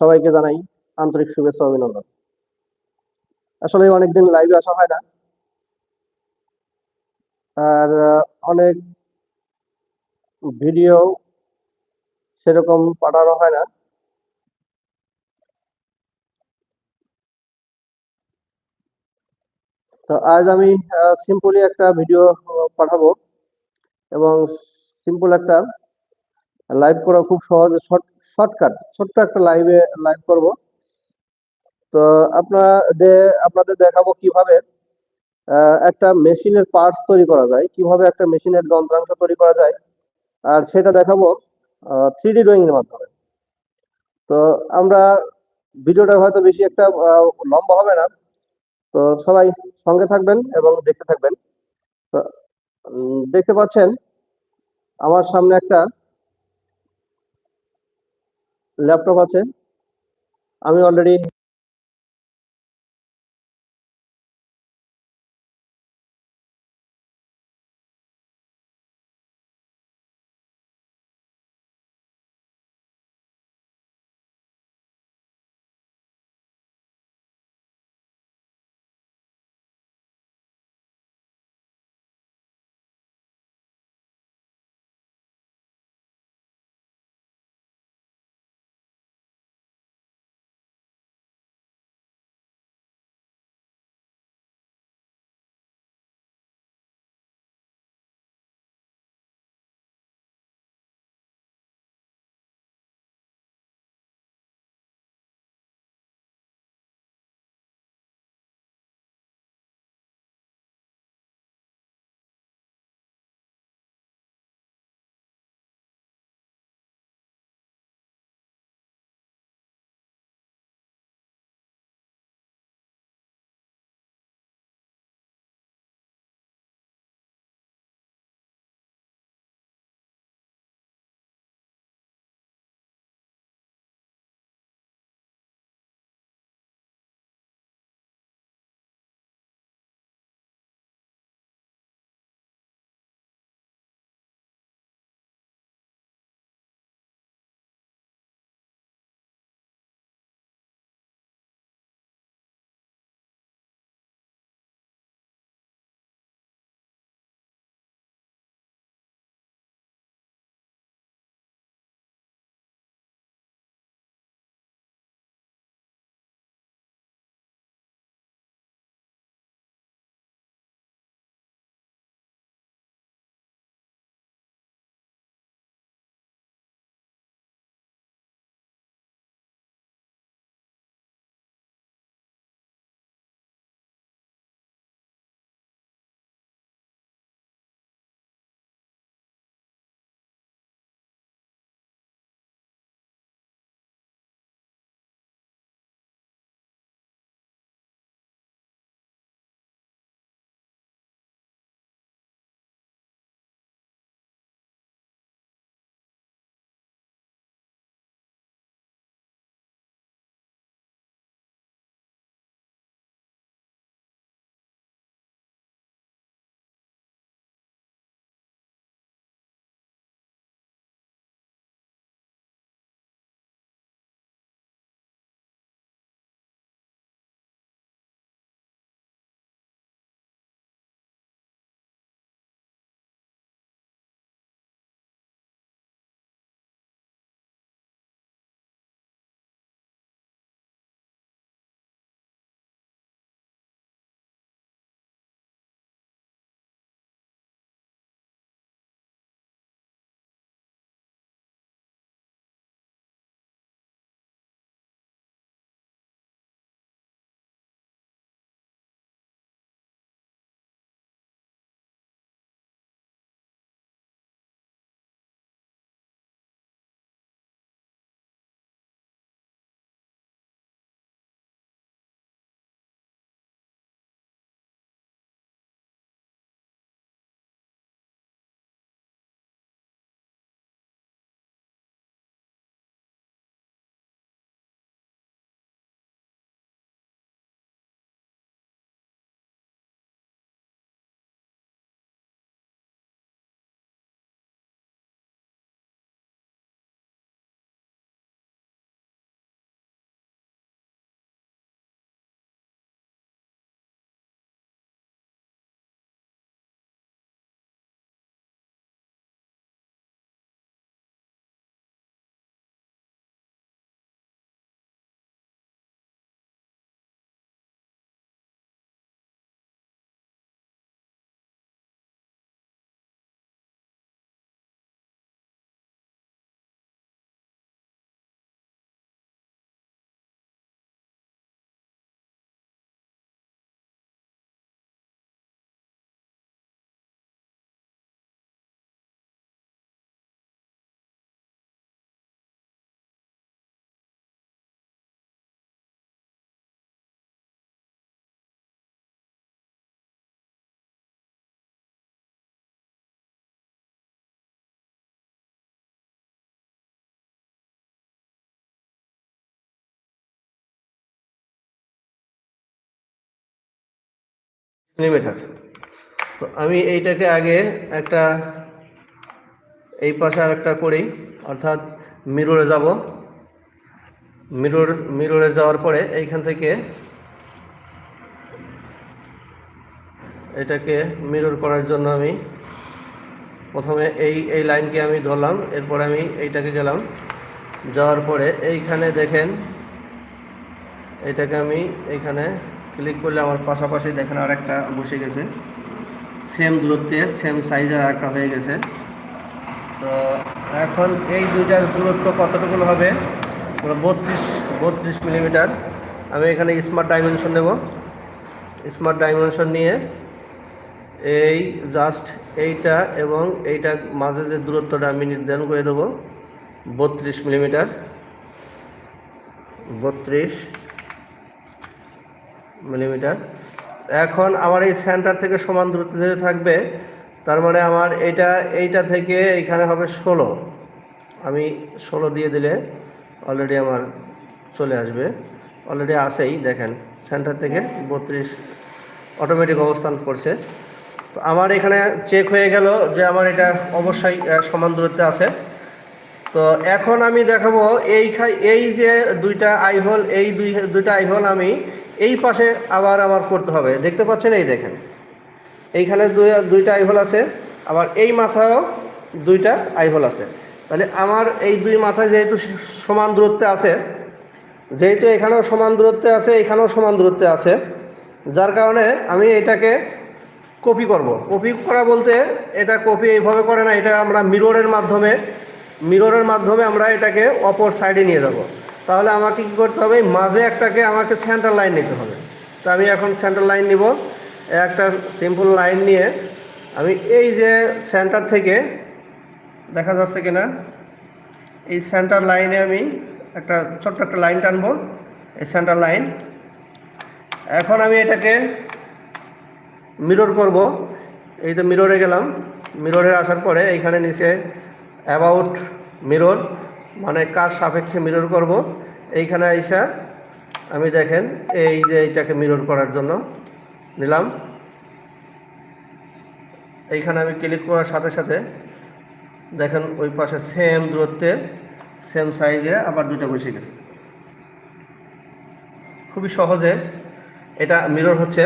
সবাইকে জানাই আন্তরিক শুভেচ্ছা অভিনন্দন। আসলে অনেকদিন লাইভে আসা হয় না। আর অনেক ভিডিও সেরকম পাঠানো হয় না। তো আজ আমি সিম্পলি একটা ভিডিও পাঠাবো। এবং সিম্পল একটা লাইভ করা খুব সহজ শর্টকাট, ছোট্ট একটা লাইভে লাইভ করব। তো আপনাদের আপনাদের দেখাবো কীভাবে একটা মেশিনের পার্টস তৈরি করা যায়, কীভাবে একটা মেশিনের যন্ত্রাংশ তৈরি করা যায়, আর সেটা দেখাবো থ্রি ডি ড্রয়িং এর মাধ্যমে। তো আমরা, ভিডিওটা হয়তো বেশি একটা লম্বা হবে না। তো সবাই সঙ্গে থাকবেন এবং দেখতে থাকবেন। তো দেখতে পাচ্ছেন, আমার সামনে একটা ল্যাপটপ আছে। আমি অলরেডি মিলিমিটার তো আমি এইটাকে আগে একটা এই পাশে আর একটা করি, অর্থাৎ মিররে যাব। মিরর মিররে যাওয়ার পরে এইখান থেকে এটাকে মিরর করার জন্য আমি প্রথমে এই এই লাইনকে আমি ধরলাম, এরপর আমি এইটাকে গেলাম। যাওয়ার পরে এইখানে দেখেন এটাকে আমি এইখানে ক্লিক করলে আমার পাশাপাশি দেখেন আর একটা বসে গেছে। সেম দূরত্বে সেম সাইজের আর একটা হয়ে গেছে। তো এখন এই দুইটার দূরত্ব কতটুকু হবে? বত্রিশ বত্রিশ মিলিমিটার আমি এখানে স্মার্ট ডাইমেনশন নেব। স্মার্ট ডাইমেনশন নিয়ে এই জাস্ট এইটা এবং এইটার মাঝে যে দূরত্বটা আমি নির্ধারণ করে দেবো, বত্রিশ মিলিমিটার বত্রিশ মিলিমিটার। এখন আমার এই সেন্টার থেকে সমান দূরত্ব থাকবে, তার মানে আমার এটা এইটা থেকে এইখানে হবে ষোলো। আমি ষোলো দিয়ে দিলে অলরেডি আমার চলে আসবে। অলরেডি আসেই দেখেন সেন্টার থেকে বত্রিশ অটোমেটিক অবস্থান করছে। তো আমার এখানে চেক হয়ে গেল যে আমার এটা অবশ্যই সমান দূরত্বে আছে। তো এখন আমি দেখাবো এই এই যে দুইটা আইহোল এই দুই, দুইটা আইহোল আমি পাশে আবার আমার করতে হবে। দেখতে পাচ্ছেন এই দেখেন। এইখানে দুই, দুইটা আইহোল আছে, আবার এই মাথায়ও দুইটা আইহোল আছে। তাহলে আমার এই দুই মাথায় যেহেতু সমান দূরত্বে আছে, যেহেতু এখানেও সমান দূরত্বে আছে, এখানেও সমান দূরত্বে আছে, যার কারণে আমি এটাকে কপি করব। কপি করা বলতে এটা কপি এইভাবে করে না, এটা আমরা মিররের মাধ্যমে মিররের মাধ্যমে আমরা এটাকে অপর সাইডে নিয়ে যাব। তাহলে আমাকে কী করতে হবে? মাঝে একটাকে আমাকে সেন্টার লাইন নিতে হবে। তো আমি এখন সেন্টার লাইন নিব। একটা সিম্পল লাইন নিয়ে আমি এই যে সেন্টার থেকে, দেখা যাচ্ছে কিনা এই সেন্টার লাইনে আমি একটা ছোট্ট একটা লাইন টানবো। এই সেন্টার লাইন এখন আমি এটাকে মিরর করব। এই তো মিররে গেলাম। মিররে আসার পরে এইখানে নিচে অ্যাবাউট মিরর মানে কার সাপেক্ষে মিরর করব? এইখানে আইসা আমি দেখেন, এই যে এইটাকে মিরর করার জন্য নিলাম। এইখানে আমি ক্লিক করার সাথে সাথে দেখেন ওই পাশে সেম দূরত্বে সেম সাইজে আবার দুটো বসে গেছে। খুবই সহজে এটা মিরর হচ্ছে।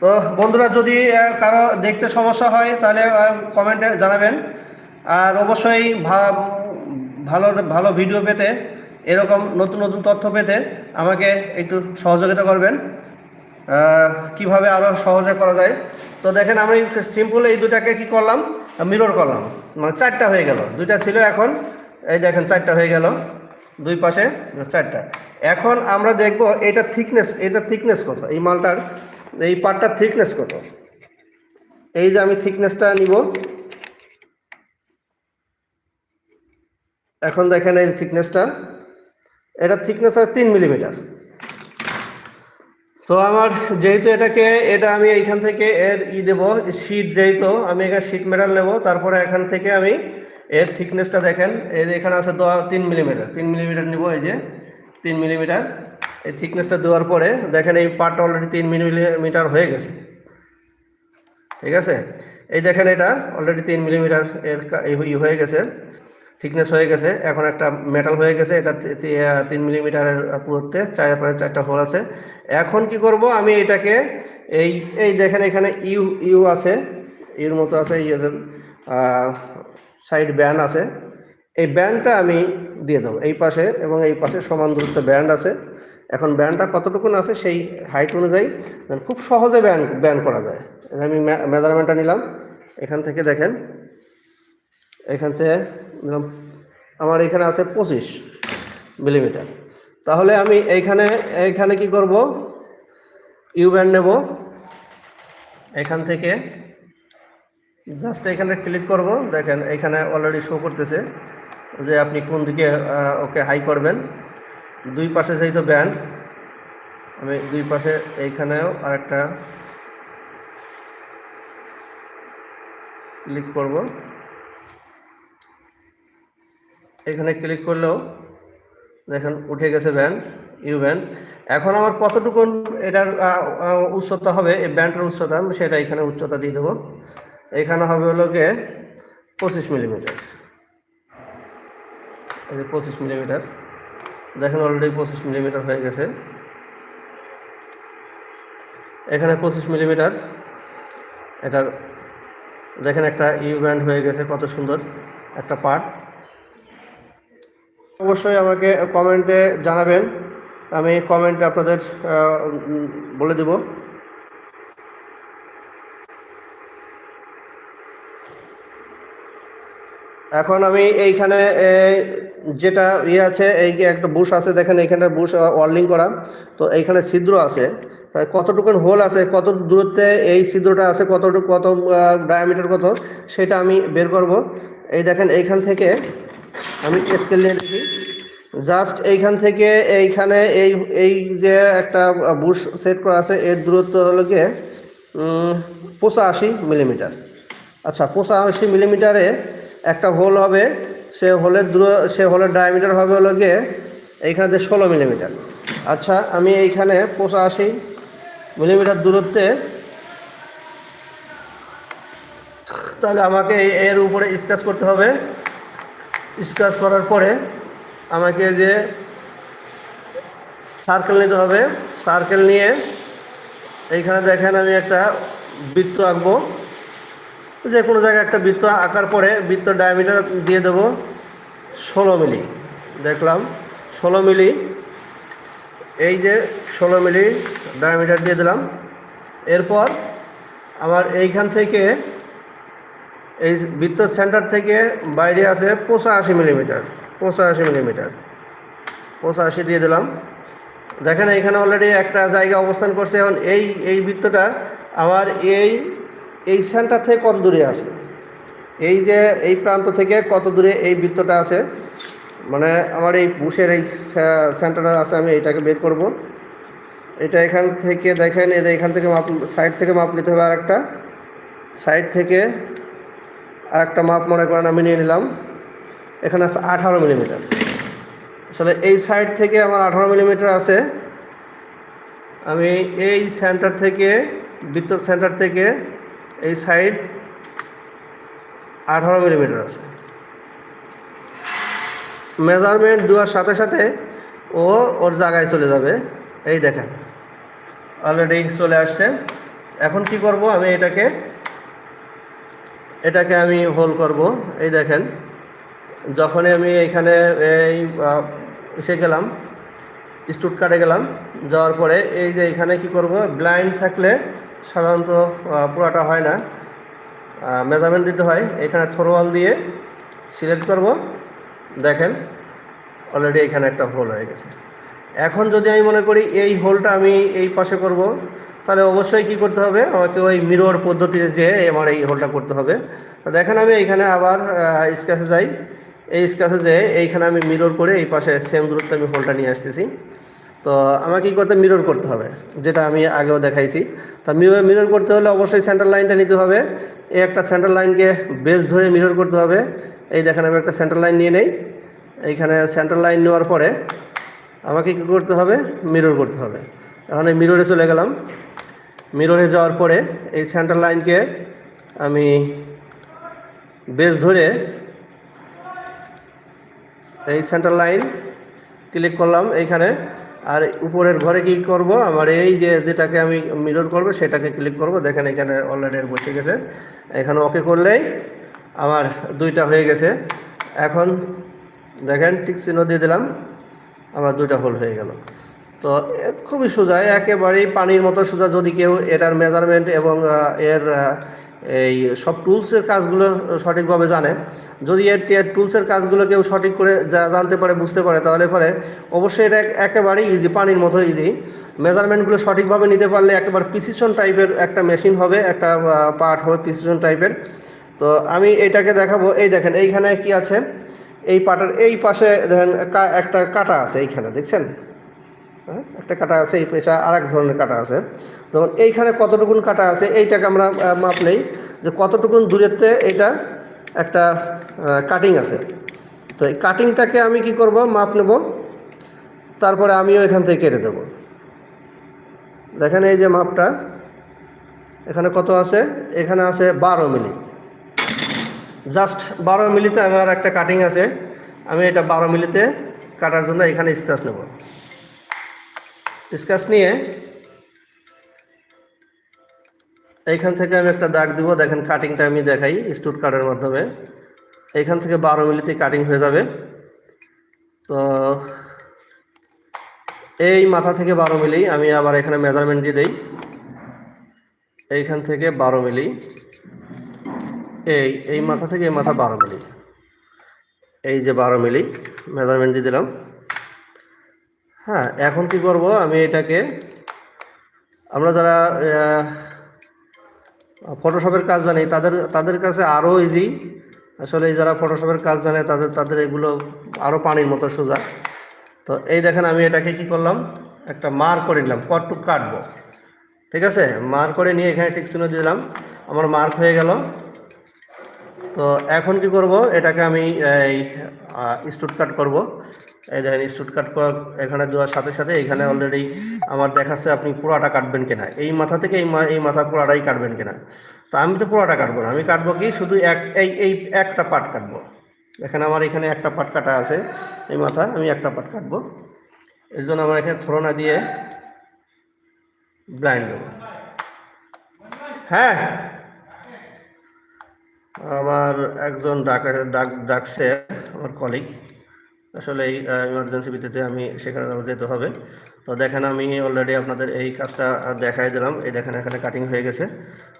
তো বন্ধুরা, যদি কারও দেখতে সমস্যা হয় তাহলে কমেন্টে জানাবেন। আর অবশ্যই ভালো ভালো ভিডিও পেতে, এরকম নতুন নতুন তথ্য পেতে আমাকে একটু সহযোগিতা করবেন। কীভাবে আরও সহজে করা যায়? তো দেখেন আমি সিম্পল এই দুটাকে কি করলাম? মিরর করলাম। মানে চারটা হয়ে গেল। দুইটা ছিল এখন। এই দেখেন চারটা হয়ে গেল। দুই পাশে চারটা। এখন আমরা দেখব এটা থিকনেস এটা থিকনেস কত? এই মালটার, এই পার্টটার থিকনেস কত? এই যে আমি থিকনেসটা নিব। এখন দেখেন এই থিকনেসটা এটা থিকনেস আছে তিন মিলিমিটার তো আমার যেহেতু এটাকে, এটা আমি এইখান থেকে এর ই দেব শীত যেহেতু, আমি এখানে শীট মেটাল নেব, তারপরে এখান থেকে আমি এর থিকনেসটা দেখেন, এই যে এখানে আছে দেওয়া তিন মিলিমিটার তিন মিলিমিটার নিব এই যে, তিন মিলিমিটার এই থিকনেসটা দেওয়ার পরে, দেখেন এই পার্টটা অলরেডি তিন মিলিমিটার হয়ে গেছে। ঠিক আছে? এই দেখেন এটা অলরেডি তিন মিলিমিটার এর হয়ে গেছে। থিকনেস হয়ে গেছে, এখন একটা মেটাল হয়ে গেছে, এটা তিন মিলিমিটারের পুরোতে চারপাশে চারটা হোল আছে। এখন কি করব, আমি এটাকে এই এই দেখেন এখানে ইউ ইউ আছে ইউর মতো আছে, এই সাইড ব্যান্ড আছে। এই ব্যান্ডটা আমি দিয়ে দেবো, এই পাশে এবং এই পাশে সমান দূরত্ব ব্যান্ড আছে। এখন ব্যান্ডটা কতটুকুন আছে, সেই হাইট অনুযায়ী খুব সহজে ব্যান্ড ব্যান্ড করা যায়। আমি মেজারমেন্টটা নিলাম, এখান থেকে দেখেন, এখান থেকে আমার এখানে আছে পঁচিশ মিলিমিটার। তাহলে আমি এইখানে এইখানে কি করব? ইউ ব্যান্ড নেব। এখান থেকে জাস্ট এখানে ক্লিক করব। দেখেন, এখানে অলরেডি শো করতেছে যে আপনি কোন দিকে ওকে হাই করবেন। দুই পাশে যেহেতু ব্যান্ড আমি দুই পাশে এইখানেও আরেকটা ক্লিক করব। এখানে ক্লিক করলেও দেখেন উঠে গেছে ব্যান্ড ইউ ব্যান্ড এখন আমার কতটুকু এটার উচ্চতা হবে, এই ব্যান্ডের উচ্চতা, আমি সেটা এখানে উচ্চতা দিয়ে দেবো। এখানে হবে হলো গিয়ে পঁচিশ মিলিমিটার এই যে পঁচিশ মিলিমিটার দেখেন অলরেডি পঁচিশ মিলিমিটার হয়ে গেছে। এখানে পঁচিশ মিলিমিটার এটার, দেখেন একটা ইউ ব্যান্ড হয়ে গেছে, কত সুন্দর একটা পার্ট অবশ্যই আমাকে কমেন্টে জানাবেন। আমি কমেন্টে আপনাদের বলে দেব। এখন আমি এইখানে যেটা ইয়ে আছে, এই একটা বুশ আছে, দেখেন এইখানে বুশ ওয়ার্লিং করা। তো এইখানে ছিদ্র আছে। তাই কতটুকু হোল আছে, কত দূরত্বে এই ছিদ্রটা আছে, কতটুকু, কত ডায়ামিটার কত, সেটা আমি বের করব। এই দেখেন এইখান থেকে আমি স্কেল নিয়ে দেখি। জাস্ট এইখান থেকে এইখানে এই এই যে একটা বুশ সেট করা আছে, এর দূরত্ব হলো গিয়ে পঁচাশি মিলিমিটার আচ্ছা পঁচাশি মিলিমিটারে একটা হোল হবে, সে হোলের দূর, সে হোলের ডায়ামিটার হবে হলো গিয়ে এইখানে যে ষোলো মিলিমিটার আচ্ছা আমি এইখানে পঁচাশি মিলিমিটার দূরত্বে, তাহলে আমাকে এর উপরে স্কেচ করতে হবে। স্কেচ করার পরে আমাকে যে সার্কেল নিতে হবে সার্কেল নিয়ে এইখানে দেখেন আমি একটা বৃত্ত আঁকবো। যে কোনো জায়গায় একটা বৃত্ত আঁকার পরে বৃত্ত ডায়ামিটার দিয়ে দেবো ষোলো মিলি। দেখলাম ষোলো মিলি, এই যে ষোলো মিলি ডায়ামিটার দিয়ে দিলাম। এরপর আমার এইখান থেকে এই বৃত্ত সেন্টার থেকে বাইরে আছে পঁচাশি মিলিমিটার। পঁচাশি মিলিমিটার। পঁচাশি দিয়ে দিলাম। দেখেন এখানে অলরেডি একটা জায়গা অবস্থান করছে। এখন এই এই বৃত্তটা আমার এই এই সেন্টার থেকে কত দূরে আছে? এই যে, এই প্রান্ত থেকে কত দূরে এই বৃত্তটা আছে? মানে আমার এই বুশের এই সেন্টারটা আছে, আমি এটাকে বের করব। এটা এখান থেকে দেখেন যে এখান থেকে মাপ সাইড থেকে মাপ নিতে হবে আর একটা সাইড থেকে আর একটা মাপ মনে করেন আমি নিয়ে নিলাম। এখানে আছে আঠারো মিলিমিটার। আসলে এই সাইড থেকে আমার আঠারো মিলিমিটার আছে। আমি এই সেন্টার থেকে বিদ্যুৎ সেন্টার থেকে এই সাইড আঠারো মিলিমিটার আছে। মেজারমেন্ট দেওয়ার সাথে সাথে ও ওর জায়গায় চলে যাবে। এই দেখেন অলরেডি চলে আসছে। এখন কি করব আমি এটাকে এটাকে আমি হোল করব। এই দেখেন যখনই আমি এখানে, এই এসে গেলাম স্টুট কাটে গেলাম, যাওয়ার পরে এই যে এখানে কি করব, ব্লাইন্ড থাকলে সাধারণত পুরাটা হয় না মেজারমেন্ট দিতে হয়, এখানে থ্রোয়াল দিয়ে সিলেক্ট করব, দেখেন অলরেডি এখানে একটা হোল হয়ে গেছে। এখন যদি আমি মনে করি এই হোলটা আমি এই পাশে করব, তাহলে অবশ্যই কি করতে হবে, আমাকে ওই মিরর পদ্ধতিতে যে আমার এই হোলটা করতে হবে। দেখেন আমি এইখানে আবার স্কেচে যাই। এই স্ক্যাচে যে এইখানে আমি মিরর করে এই পাশে সেম দূরত্বে আমি হোলটা নিয়ে আসতেছি। তো আমাকে কী করতে মিরর করতে হবে, যেটা আমি আগেও দেখাইছি। তো মিরর মিরর করতে হলে অবশ্যই সেন্টার লাইনটা নিতে হবে। এই একটা সেন্টার লাইনকে বেস ধরে মিরর করতে হবে। এই দেখেন আমি একটা সেন্টার লাইন নিয়ে নেই। এইখানে সেন্টার লাইন নেওয়ার পরে আমাকে কী করতে হবে মিরর করতে হবে। এখন এই মিররে চলে গেলাম। মিররে যাওয়ার পরে এই সেন্টার লাইনকে আমি বেস ধরে এই সেন্টার লাইন ক্লিক করলাম এইখানে। আর উপরের ঘরে কি করব? আমার এই যে যেটাকে আমি মিরর করব, সেটাকে ক্লিক করব। দেখেন এখানে অলরেডি বসে গেছে। এখানে ওকে করলেই আমার দুইটা হয়ে গেছে। এখন দেখেন টিক চিহ্ন দিয়ে দিলাম, আমার দুইটা হোল হয়ে গেল। তো খুবই সোজা, একেবারেই পানির মতো সোজা। যদি কেউ এটার মেজারমেন্ট এবং এর এই সব টুলসের কাজগুলো সঠিকভাবে জানে। যদি এর টুলসের কাজগুলো কেউ সঠিক করে জা- জানতে পারে, বুঝতে পারে, তাহলে পরে অবশ্যই এটা এক- একেবারেই ইজি পানির মতো ইজি মেজারমেন্টগুলো সঠিকভাবে নিতে পারলে একেবারে প্রিসিশন টাইপের একটা মেশিন হবে, একটা পার্ট হবে প্রিসিশন টাইপের তো আমি এটাকে দেখাবো। এই দেখেন, এইখানে কি আছে? এই পাটার এই পাশে দেখেন একটা কাটা আছে এইখানে, দেখছেন? একটা কাটা আছে, এই পেশা আর এক ধরনের কাটা আছে। যেমন এইখানে কতটুকুন কাটা আছে, এইটাকে আমরা মাপ নেই, যে কতটুকুন দূরেতে এইটা একটা কাটিং আছে। তো এই কাটিংটাকে আমি কি করব, মাপ নেব, তারপরে আমিও এখান থেকে কেটে দেব। দেখেন এই যে মাপটা, এখানে কত আছে, এখানে আছে বারো মিলি। জাস্ট বারো মিলিতে আমার একটা কাটিং আছে, আমি এটা বারো মিলিতে কাটার জন্য এখানে স্কাচ নেব। স্কাচ নিয়ে এইখান থেকে আমি একটা দাগ দিব। দেখেন কাটিংটা আমি দেখাই স্টুট কার্ডের মাধ্যমে। এইখান থেকে বারো মিলিতে কাটিং হয়ে যাবে। তো এই মাথা থেকে বারো মিলি, আমি আবার এখানে মেজারমেন্ট দিয়ে দেই। এইখান থেকে বারো মিলি, এই এই মাথা থেকে এই মাথা বারো মিলি। এই যে বারো মিলি মেজারমেন্ট দিয়ে দিলাম। হ্যাঁ এখন কি করব? আমি এটাকে, আমরা যারা ফটোশপের কাজ জানি, তাদের তাদের কাছে আরও ইজি আসলে এই যারা ফটোশপের কাজ জানে, তাদের তাদের এগুলো আরও পানির মতো সোজা। তো এই দেখেন, আমি এটাকে কি করলাম? একটা মার করে নিলাম কটটুক কাটবো। ঠিক আছে? মার করে নিয়ে এখানে টিক দিলাম। আমার মার্ক হয়ে গেল। তো এখন কি করব? এটাকে আমি, এই স্টুট কাট করব। এই দেখেন স্টুট কাট করা এখানে দেওয়ার সাথে সাথে এখানে অলরেডি আমার দেখাচ্ছে আপনি পুরাটা কাটবেন কিনা। এই মাথা থেকে এই এই মাথা পুরাটাই কাটবেন কিনা। তো আমি তো পুরাটা কাটবো না, আমি কাটবো কি? শুধু এক, এই এই একটা পাট কাটবো। এখানে আমার এখানে একটা পাট কাটা আছে, এই মাথা, আমি একটা পাট কাটবো। এর জন্য আমার এখানে থ্রোনা দিয়ে ব্লাইন্ড দেবো হ্যাঁ। আমার একজন ডাক ডাক, ডাকছে, আমার কলিগ আসলে এই ইমার্জেন্সি ভিত্তিতে আমি সেখানে আমার যেতে হবে। তো দেখেন আমি অলরেডি আপনাদের এই কাজটা দেখাই দিলাম। এই দেখেন এখানে কাটিং হয়ে গেছে।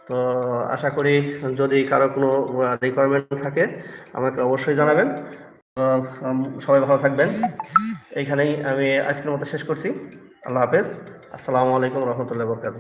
তো আশা করি যদি কারও কোনো রিকোয়ারমেন্ট থাকে, আমাকে অবশ্যই জানাবেন। সবাই ভালো থাকবেন। এইখানেই আমি আজকের মতো শেষ করছি। আল্লাহ হাফেজ। আসসালামু আলাইকুম রহমতুল্লাহ বরকাত